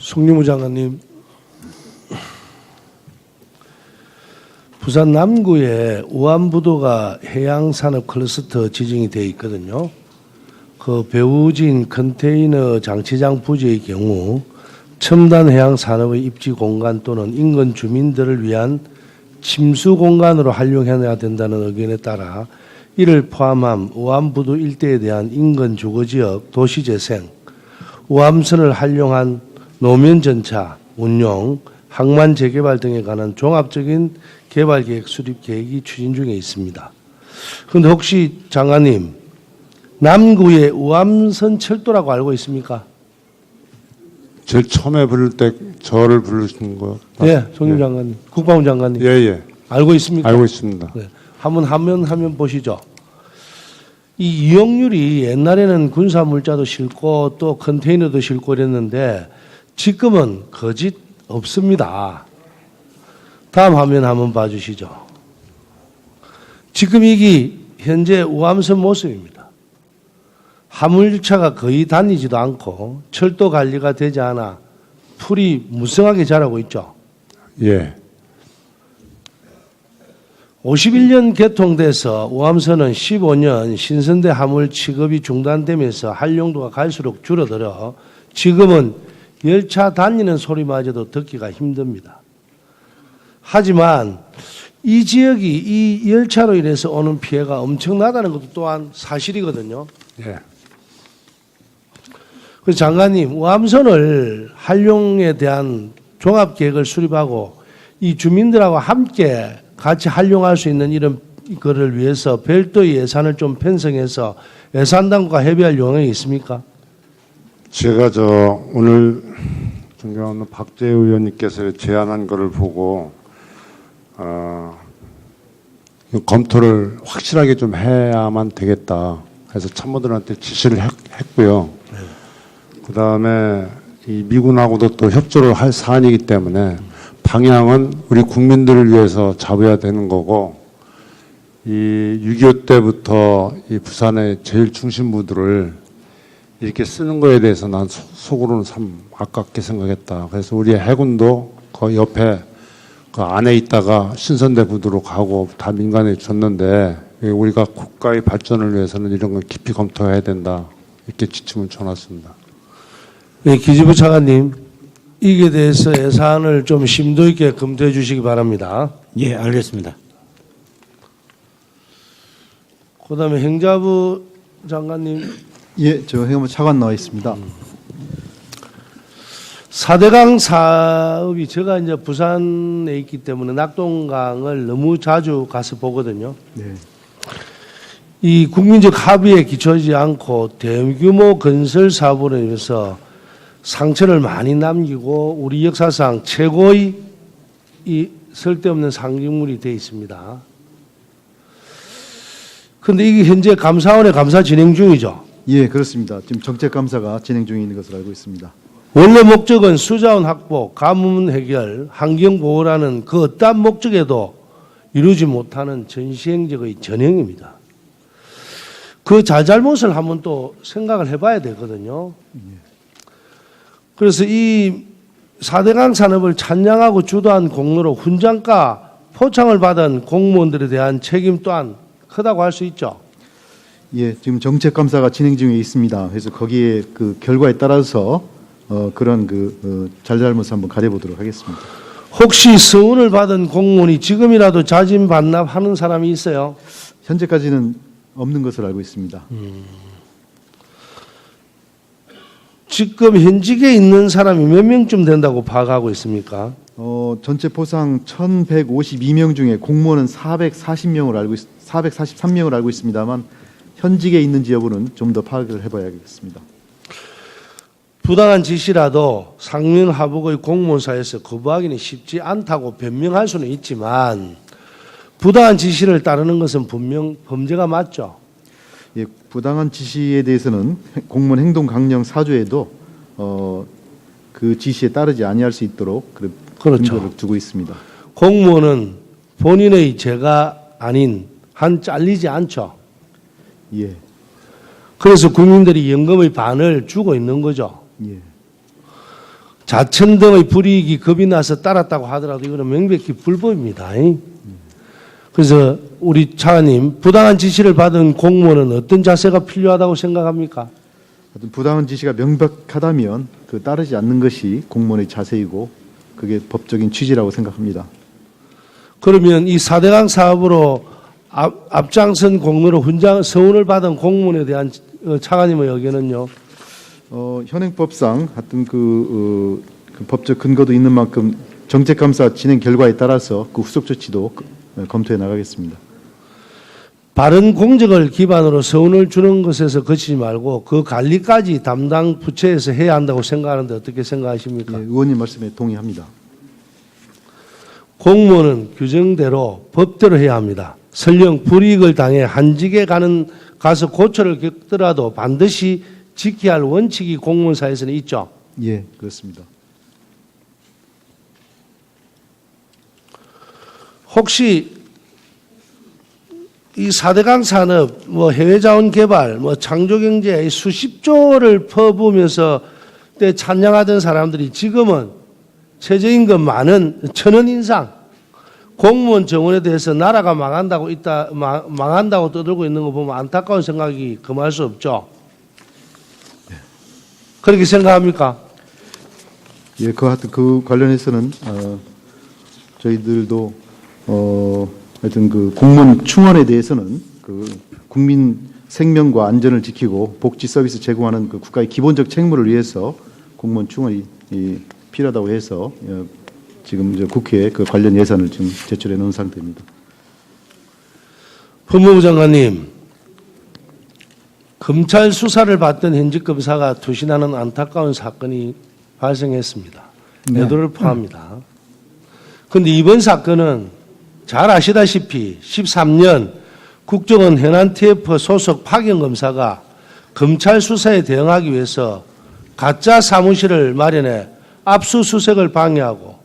송유무 장관님, 부산 남구에 우암부도가 해양산업 클러스터 지정이 되어 있거든요. 그 배우진 컨테이너 장치장 부지의 경우 첨단 해양 산업의 입지 공간 또는 인근 주민들을 위한 침수 공간으로 활용해야 된다는 의견에 따라 이를 포함한 우암부도 일대에 대한 인근 주거 지역 도시 재생, 우암선을 활용한 노면 전차, 운용, 항만 재개발 등에 관한 종합적인 개발 계획 수립 계획이 추진 중에 있습니다. 그런데 혹시 장관님 남구에 우암선 철도라고 알고 있습니까? 제일 처음에 부를 때 저를 부르신 거. 예, 송임 장관님, 국방부 장관님 예, 예. 알고 있습니까? 알고 있습니다. 네. 한번 화면 화면 보시죠. 이 이용률이 옛날에는 군사 물자도 싣고 또 컨테이너도 싣고 이랬는데 지금은 거짓 없습니다. 다음 화면 한번 봐주시죠. 지금 이게 현재 우암선 모습입니다. 화물차가 거의 다니지도 않고 철도 관리가 되지 않아 풀이 무성하게 자라고 있죠. 예. 51년 개통돼서 우암선은 15년 신선대 화물 취급이 중단되면서 활용도가 갈수록 줄어들어 지금은 열차 다니는 소리마저도 듣기가 힘듭니다. 하지만 이 지역이 이 열차로 인해서 오는 피해가 엄청나다는 것도 또한 사실이거든요. 예. 그래서 장관님 우암선을 활용에 대한 종합 계획을 수립하고 이 주민들하고 함께 같이 활용할 수 있는 이런 거를 위해서 별도의 예산을 좀 편성해서 예산당과 협의할 용역이 있습니까? 제가 저 오늘 존경하는 박재 의원님께서 제안한 거를 보고 어, 이 검토를 확실하게 좀 해야만 되겠다. 그래서 참모들한테 지시를 했, 했고요. 그 다음에 이 미군하고도 또 협조를 할 사안이기 때문에 방향은 우리 국민들을 위해서 잡아야 되는 거고 이 6.25 때부터 이 부산의 제일 중심부들을 이렇게 쓰는 거에 대해서 난 소- 속으로는 참 아깝게 생각했다. 그래서 우리 해군도 그 옆에 그 안에 있다가 신선대 부두로 가고 다 민간에 줬는데 우리가 국가의 발전을 위해서는 이런 걸 깊이 검토해야 된다. 이렇게 지침을 줘놨습니다. 네, 기지부 차관님 이에 대해서 예산을 좀 심도 있게 검토해 주시기 바랍니다. 예, 알겠습니다. 그 다음에 행자부 장관님 예, 저 행안부 차관 나와 있습니다. 사대강 사업이 제가 이제 부산에 있기 때문에 낙동강을 너무 자주 가서 보거든요. 네. 이 국민적 합의에 기초하지 않고 대규모 건설 사업으로 인해서 상처를 많이 남기고 우리 역사상 최고의 이 쓸데없는 상징물이 되어 있습니다. 그런데 이게 현재 감사원의 감사 진행 중이죠. 예, 그렇습니다. 지금 정책 감사가 진행 중에 있는 것으로 알고 있습니다. 원래 목적은 수자원 확보, 가뭄 해결, 환경 보호라는 그 어떠한 목적에도 이루지 못하는 전시행적의 전형입니다. 그 잘잘못을 한번 또 생각을 해봐야 되거든요. 그래서 이 4대강 산업을 찬양하고 주도한 공로로 훈장과 포창을 받은 공무원들에 대한 책임 또한 크다고 할 수 있죠. 예, 지금 정책 감사가 진행 중에 있습니다. 그래서 거기에 그 결과에 따라서 어, 그런 그 어, 잘잘못을 한번 가려보도록 하겠습니다. 혹시 서운을 받은 공무원이 지금이라도 자진 반납하는 사람이 있어요? 현재까지는 없는 것으로 알고 있습니다. 지금 현직에 있는 사람이 몇 명쯤 된다고 파악하고 있습니까? 어, 전체 포상 1,152명 중에 공무원은 440명을 알고 있, 443명을 알고 있습니다만 현직에 있는지 여부는 좀 더 파악을 해봐야겠습니다. 부당한 지시라도 상명 하복의 공무원사에서 거부하기는 쉽지 않다고 변명할 수는 있지만 부당한 지시를 따르는 것은 분명 범죄가 맞죠. 예, 부당한 지시에 대해서는 행- 공무원 행동 강령 4조에도 어, 그 지시에 따르지 아니할 수 있도록 그 그렇죠. 근거를 두고 있습니다. 공무원은 본인의 죄가 아닌 한 잘리지 않죠. 예, 그래서 국민들이 연금의 반을 주고 있는 거죠. 예, 자천 등의 불이익이 겁이 나서 따랐다고 하더라도 이거는 명백히 불법입니다. 그래서 우리 차관님 부당한 지시를 받은 공무원은 어떤 자세가 필요하다고 생각합니까? 부당한 지시가 명백하다면 그 따르지 않는 것이 공무원의 자세이고 그게 법적인 취지라고 생각합니다. 그러면 이 4대강 사업으로 앞, 앞장선 공로로 훈장 서운을 받은 공무원에 대한 어, 차관님의 의견은요? 어, 현행법상 하여튼 그, 어, 그 법적 근거도 있는 만큼 정책감사 진행 결과에 따라서 그 후속 조치도 그, 어, 검토해 나가겠습니다. 바른 공정을 기반으로 서운을 주는 것에서 그치지 말고 그 관리까지 담당 부처에서 해야 한다고 생각하는데 어떻게 예, 생각하십니까? 의원님 말씀에 동의합니다. 공무원은 규정대로 법대로 해야 합니다. 설령 불이익을 당해 한직에 가는 가서 고초를 겪더라도 반드시 지켜야 할 원칙이 공무원 사회에서는 있죠. 예, 그렇습니다. 혹시 이 4대강 산업, 뭐 해외 자원 개발, 뭐 창조 경제 수십조를 퍼부으면서 때 찬양하던 사람들이 지금은 최저임금 많은 천원 인상, 공무원 정원에 대해서 나라가 망한다고 있다, 망, 망한다고 떠들고 있는 거 보면 안타까운 생각이 금할 수 없죠. 그렇게 생각합니까? 예, 그 하여튼 그 관련해서는 어, 저희들도 어, 하여튼 그 공무원 충원에 대해서는 그 국민 생명과 안전을 지키고 복지 서비스 제공하는 그 국가의 기본적 책무를 위해서 공무원 충원이 이, 필요하다고 해서 어, 지금 이제 국회에 그 관련 예산을 지금 제출해 놓은 상태입니다. 법무부 장관님, 검찰 수사를 받던 현직 검사가 투신하는 안타까운 사건이 발생했습니다. 네. 여도를 포함합니다. 그런데 이번 사건은 잘 아시다시피 13년 국정원 현안 TF 소속 파견 검사가 검찰 수사에 대응하기 위해서 가짜 사무실을 마련해 압수수색을 방해하고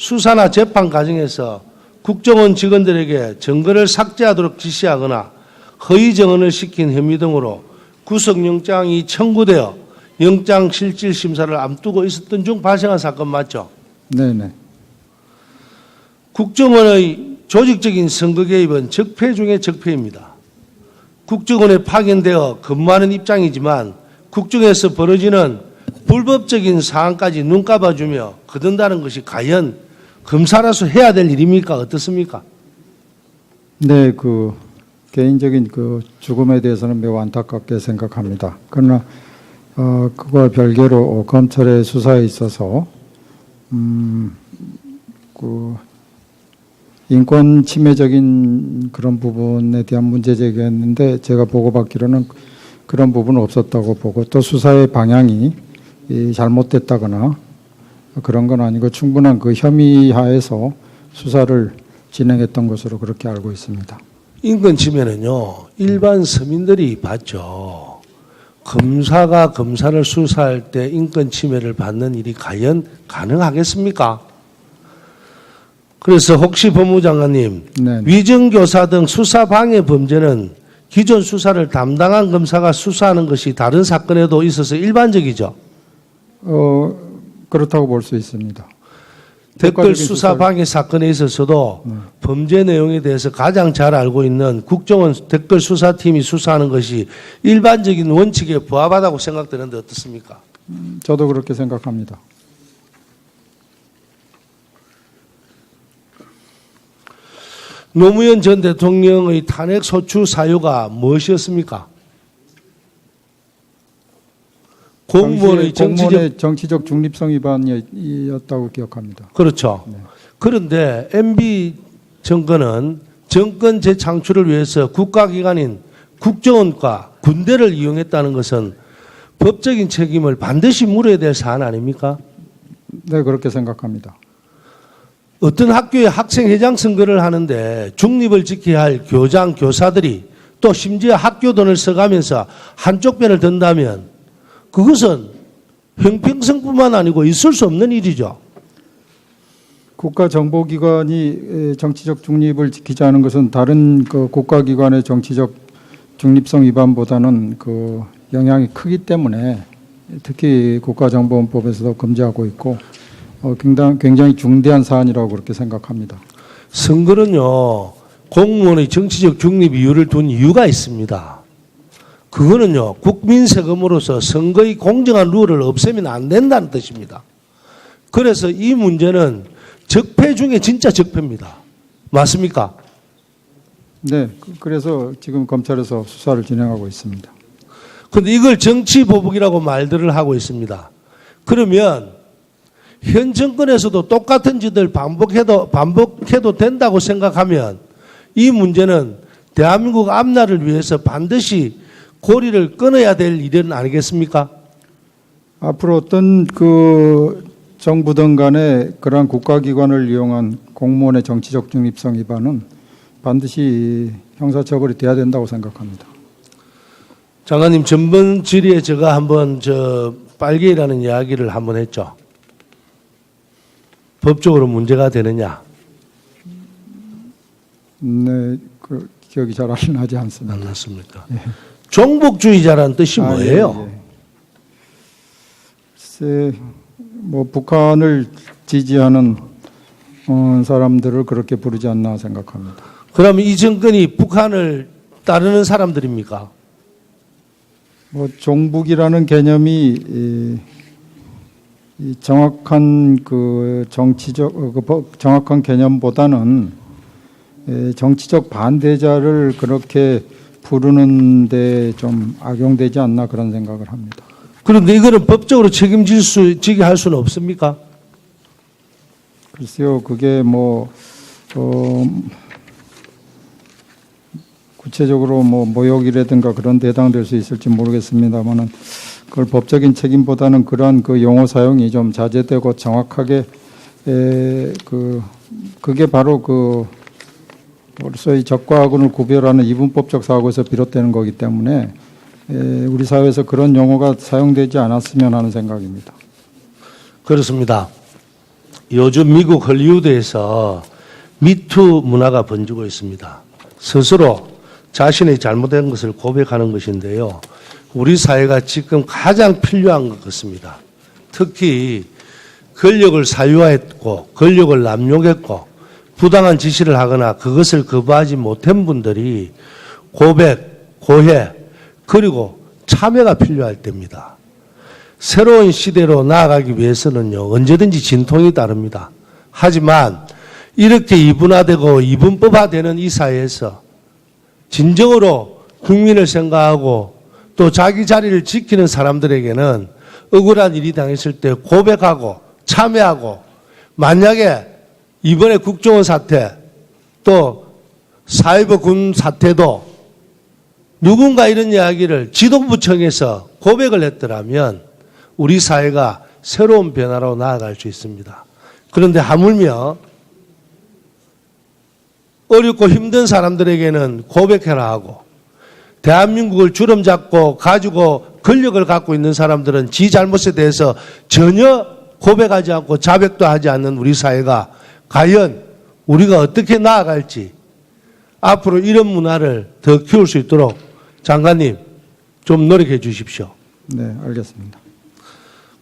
수사나 재판 과정에서 국정원 직원들에게 증거를 삭제하도록 지시하거나 허위 증언을 시킨 혐의 등으로 구속영장이 청구되어 영장 실질 심사를 앞두고 있었던 중 발생한 사건 맞죠? 네네. 국정원의 조직적인 선거 개입은 적폐 중의 적폐입니다. 국정원에 파견되어 근무하는 입장이지만 국정에서 벌어지는 불법적인 사안까지 눈 감아주며 거둔다는 것이 과연 검사로서 해야 될 일입니까? 어떻습니까? 네, 그 개인적인 그 죽음에 대해서는 매우 안타깝게 생각합니다. 그러나 어 그와 별개로 어, 검찰의 수사에 있어서 음 그 인권 침해적인 그런 부분에 대한 문제 제기했는데 제가 보고받기로는 그런 부분은 없었다고 보고 또 수사의 방향이 이 잘못됐다거나 그런 건 아니고 충분한 그 혐의 하에서 수사를 진행했던 것으로 그렇게 알고 있습니다. 인권 침해는요, 일반 서민들이 봤죠. 검사가 검사를 수사할 때 인권 침해를 받는 일이 과연 가능하겠습니까? 그래서 혹시 법무장관님, 네. 위정교사 등 수사 방해 범죄는 기존 수사를 담당한 검사가 수사하는 것이 다른 사건에도 있어서 일반적이죠. 어 그렇다고 볼 수 있습니다. 댓글 수사 방해 사건에 있어서도 네. 범죄 내용에 대해서 가장 잘 알고 있는 국정원 댓글 수사팀이 수사하는 것이 일반적인 원칙에 부합하다고 생각되는데 어떻습니까? 저도 그렇게 생각합니다. 노무현 전 대통령의 탄핵 소추 사유가 무엇이었습니까? 공무원의 정치적 정치적 중립성 위반이었다고 기억합니다. 그렇죠. 네. 그런데 MB 정권은 정권 재창출을 위해서 국가기관인 국정원과 군대를 이용했다는 것은 법적인 책임을 반드시 물어야 될 사안 아닙니까? 네, 그렇게 생각합니다. 어떤 학교에 학생회장 선거를 하는데 중립을 지켜야 할 교장, 교사들이 또 심지어 학교 돈을 써가면서 한쪽 편을 든다면 그것은 형평성뿐만 아니고 있을 수 없는 일이죠. 국가정보기관이 에, 정치적 중립을 지키지 않은 것은 다른 그 국가기관의 정치적 중립성 위반보다는 그 영향이 크기 때문에 특히 국가정보원법에서도 금지하고 있고 어, 굉장히, 굉장히 중대한 사안이라고 그렇게 생각합니다. 선거는요, 공무원의 정치적 중립 이유를 둔 이유가 있습니다. 그거는요, 국민 세금으로서 선거의 공정한 룰을 없애면 안 된다는 뜻입니다. 그래서 이 문제는 적폐 중에 진짜 적폐입니다. 맞습니까? 네, 그- 그래서 지금 검찰에서 수사를 진행하고 있습니다. 근데 이걸 정치 보복이라고 말들을 하고 있습니다. 그러면 현 정권에서도 똑같은 짓을 반복해도 반복해도 된다고 생각하면 이 문제는 대한민국 앞날을 위해서 반드시 고리를 끊어야 될 일은 아니겠습니까? 앞으로 어떤 그 정부든 간에 그러한 국가기관을 이용한 공무원의 정치적 중립성 위반은 반드시 형사처벌이 돼야 된다고 생각합니다. 장관님 전번 질의에 제가 한번 저 빨개라는 이야기를 한번 했죠. 법적으로 문제가 되느냐? 네, 그 기억이 잘 안 나지 않습니다. 안 났습니까? 종북주의자라는 뜻이 아, 뭐예요? 예, 예. 글쎄, 뭐 북한을 지지하는 어, 사람들을 그렇게 부르지 않나 생각합니다. 그러면 이 정권이 북한을 따르는 사람들입니까? 뭐 종북이라는 개념이 이, 이 정확한 그 정치적 어, 그 법- 정확한 개념보다는 에, 정치적 반대자를 그렇게 부르는데 좀 악용되지 않나 그런 생각을 합니다. 그런데 이거는 법적으로 책임질 수, 지게 할 수는 없습니까? 글쎄요, 그게 뭐, 어, 구체적으로 뭐 모욕이라든가 그런 데 해당될 수 있을지 모르겠습니다만은 그걸 법적인 책임보다는 그러한 그 용어 사용이 좀 자제되고 정확하게 에, 그, 그게 바로 그, 소위 적과 악을 구별하는 이분법적 사고에서 비롯되는 거기 때문에 에, 우리 사회에서 그런 용어가 사용되지 않았으면 하는 생각입니다. 그렇습니다. 요즘 미국 헐리우드에서 미투 문화가 번지고 있습니다. 스스로 자신의 잘못된 것을 고백하는 것인데요. 우리 사회가 지금 가장 필요한 것 같습니다. 특히 권력을 사유화했고 권력을 남용했고 부당한 지시를 하거나 그것을 거부하지 못한 분들이 고백, 고해 그리고 참여가 필요할 때입니다. 새로운 시대로 나아가기 위해서는요, 언제든지 진통이 따릅니다. 하지만 이렇게 이분화되고 이분법화되는 이 사회에서 진정으로 국민을 생각하고 또 자기 자리를 지키는 사람들에게는 억울한 일이 당했을 때 고백하고 참여하고 만약에 이번에 국정원 사태 또 사이버 군 사태도 누군가 이런 이야기를 지도부청에서 고백을 했더라면 우리 사회가 새로운 변화로 나아갈 수 있습니다. 그런데 하물며 어렵고 힘든 사람들에게는 고백해라 하고 대한민국을 주름 잡고 가지고 권력을 갖고 있는 사람들은 지 잘못에 대해서 전혀 고백하지 않고 자백도 하지 않는 우리 사회가 과연 우리가 어떻게 나아갈지 앞으로 이런 문화를 더 키울 수 있도록 장관님 좀 노력해 주십시오. 네, 알겠습니다.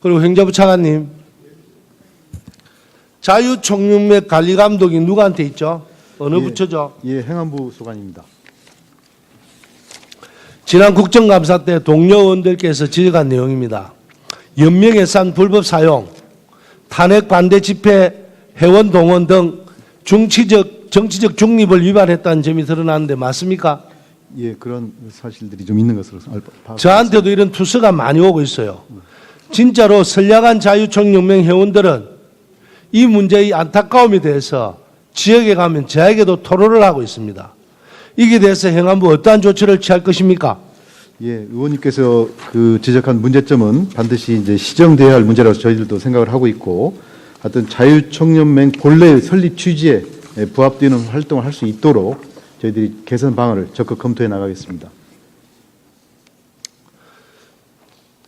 그리고 행정부 차관님 자유총연맹 관리 감독이 누구한테 있죠? 어느 예. 부처죠? 예, 행안부 소관입니다. 지난 국정감사 때 동료 의원들께서 지적한 내용입니다. 연명예산 불법 사용, 탄핵 반대 집회, 회원 동원 등 중치적 정치적 중립을 위반했다는 점이 드러났는데 맞습니까? 예, 그런 사실들이 좀 있는 것으로 알- 파- 저한테도 이런 투서가 많이 오고 있어요. 진짜로 선량한 자유총 연맹 회원들은 이 문제의 안타까움에 대해서 지역에 가면 저에게도 토로를 하고 있습니다. 이게 대해서 행안부 어떠한 조치를 취할 것입니까? 예, 의원님께서 그 지적한 문제점은 반드시 이제 시정돼야 할 문제라고 저희들도 생각을 하고 있고, 하여튼 자유총연맹 본래의 설립 취지에 부합되는 활동을 할 수 있도록 저희들이 개선 방안을 적극 검토해 나가겠습니다.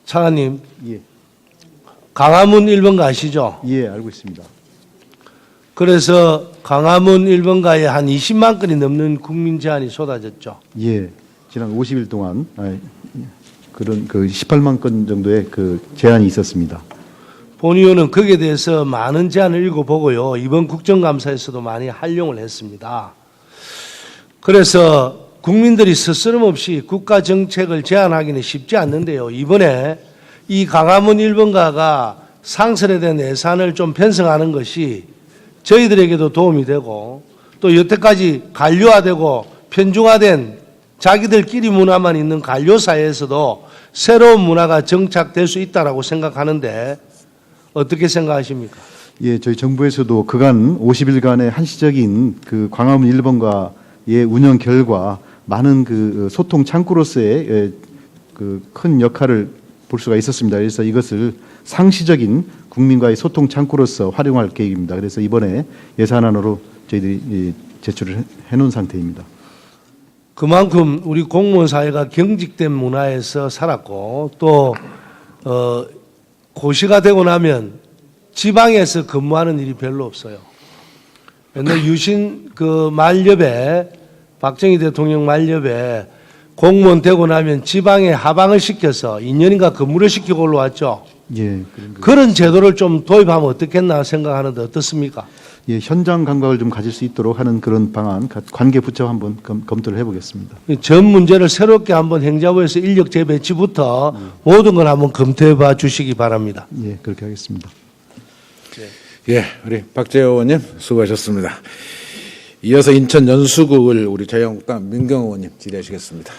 차관님, 예, 강화문 1번가 아시죠? 예, 알고 있습니다. 그래서 강화문 1번가에 한 20만 건이 넘는 국민 제안이 쏟아졌죠. 예, 지난 50일 동안 그 그런 그 18만 건 정도의 그 제한이 있었습니다. 본 의원은 거기에 대해서 많은 제안을 읽어보고요. 이번 국정감사에서도 많이 활용을 했습니다. 그래서 국민들이 스스럼 없이 국가 정책을 제안하기는 쉽지 않는데요. 이번에 이 강화문 1번가가 상설에 대한 예산을 좀 편성하는 것이 저희들에게도 도움이 되고 또 여태까지 관료화되고 편중화된 자기들끼리 문화만 있는 관료 사회에서도 새로운 문화가 정착될 수 있다라고 생각하는데 어떻게 생각하십니까? 예, 저희 정부에서도 그간 50일간의 한시적인 그 광화문 1번가의 운영 결과 많은 그 소통 창구로서의 그 큰 역할을 볼 수가 있었습니다. 그래서 이것을 상시적인 국민과의 소통 창구로서 활용할 계획입니다. 그래서 이번에 예산안으로 저희들이 이 제출을 해- 해놓은 상태입니다. 그만큼 우리 공무원 사회가 경직된 문화에서 살았고 또 어, 고시가 되고 나면 지방에서 근무하는 일이 별로 없어요. 옛날 유신 그 말렵에 박정희 대통령 말렵에 공무원 되고 나면 지방에 하방을 시켜서 2년인가 근무를 시키고 올라왔죠. 예, 그런 그- 그런 제도를 좀 도입하면 어떻겠나 생각하는데 어떻습니까? 예, 현장 감각을 좀 가질 수 있도록 하는 그런 방안 가- 관계 부처 한번 검, 검토를 해보겠습니다. 전 문제를 새롭게 한번 행자부에서 인력 재배치부터 모든 걸 한번 검토해 봐 주시기 바랍니다. 예, 그렇게 하겠습니다. 예, 우리 박재호 의원님 수고하셨습니다. 이어서 인천 연수국을 우리 자유한국당 민경 의원님 질의하시겠습니다.